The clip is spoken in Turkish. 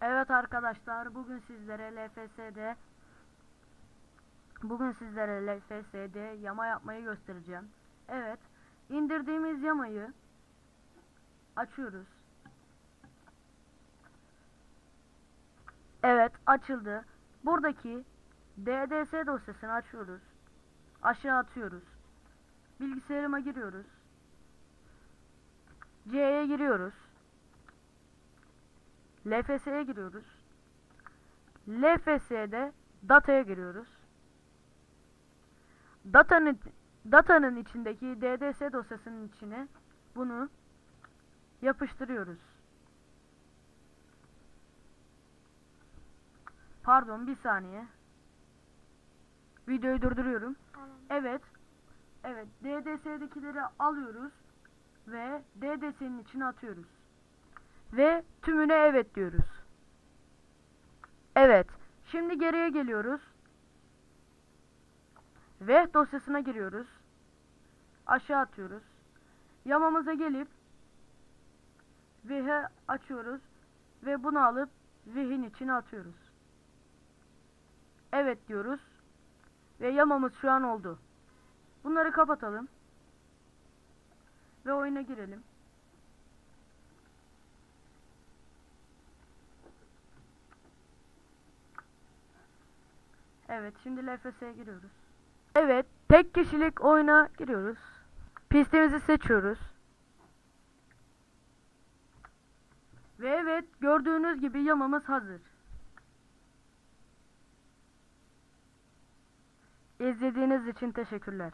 Evet arkadaşlar bugün sizlere LFS'de bugün sizlere LFS'de yama yapmayı göstereceğim. Evet indirdiğimiz yamayı açıyoruz. Evet açıldı. Buradaki DDS dosyasını açıyoruz. Aşağı atıyoruz. Bilgisayarıma giriyoruz. C'ye giriyoruz. LFS'ye giriyoruz. LFS'de dataya giriyoruz. Datanın datanın içindeki DDS dosyasının içine bunu yapıştırıyoruz. Pardon bir saniye. Videoyu durduruyorum. Evet. Evet DDS'dekileri alıyoruz ve DDS'nin içine atıyoruz. Ve tümüne evet diyoruz. Evet. Şimdi geriye geliyoruz. Ve dosyasına giriyoruz. Aşağı atıyoruz. Yamamıza gelip V'ye açıyoruz. Ve bunu alıp V'in içine atıyoruz. Evet diyoruz. Ve yamamız şu an oldu. Bunları kapatalım. Ve oyuna girelim. Evet şimdi LFS'ye giriyoruz. Evet tek kişilik oyuna giriyoruz. Pistimizi seçiyoruz. Ve evet gördüğünüz gibi yamamız hazır. İzlediğiniz için teşekkürler.